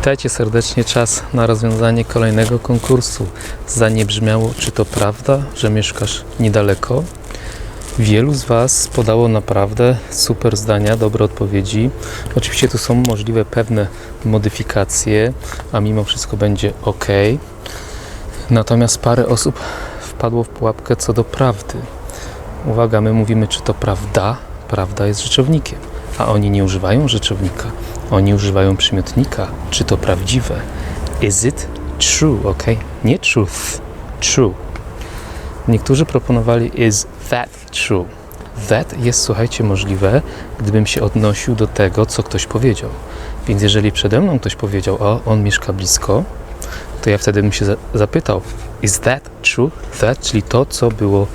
Witajcie serdecznie. Czas na rozwiązanie kolejnego konkursu. Zdanie brzmiało, czy to prawda, że mieszkasz niedaleko? Wielu z Was podało naprawdę super zdania, dobre odpowiedzi. Oczywiście tu są możliwe pewne modyfikacje, a mimo wszystko będzie ok. Natomiast parę osób wpadło w pułapkę co do prawdy. Uwaga, my mówimy, czy to prawda. Prawda jest rzeczownikiem, a oni nie używają rzeczownika. Oni używają przymiotnika. Czy to prawdziwe? Is it true? Ok? Nie truth. True. Niektórzy proponowali is that true. That jest, słuchajcie, możliwe, gdybym się odnosił do tego, co ktoś powiedział. Więc jeżeli przede mną ktoś powiedział, o, on mieszka blisko, to ja wtedy bym się za- zapytał, is that true? That, czyli to, co było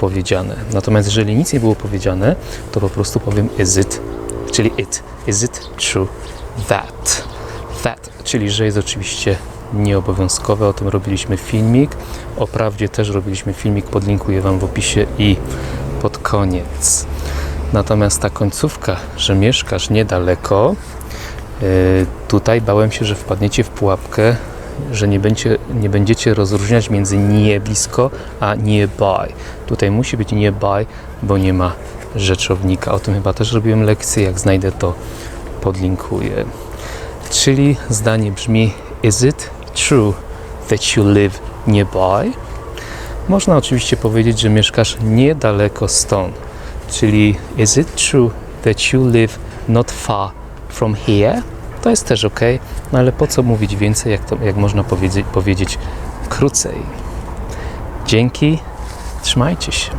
powiedziane. Natomiast jeżeli nic nie było powiedziane, to po prostu powiem is it, czyli it. Is it true that? That, czyli że jest oczywiście nieobowiązkowe. O tym robiliśmy filmik. O prawdzie też robiliśmy filmik. Podlinkuję Wam w opisie i pod koniec. Natomiast ta końcówka, że mieszkasz niedaleko, yy, tutaj bałem się, że wpadniecie w pułapkę, że nie, będzie, nie będziecie rozróżniać między nie blisko a nearby. Tutaj musi być nearby, bo nie ma rzeczownika. O tym chyba też robiłem lekcję. Jak znajdę, to podlinkuję. Czyli zdanie brzmi: Is it true that you live nearby? Można oczywiście powiedzieć, że mieszkasz niedaleko stąd. Czyli is it true that you live not far from here? To jest też ok, no ale po co mówić więcej, jak, to, jak można powiedzieć, powiedzieć krócej? Dzięki, trzymajcie się.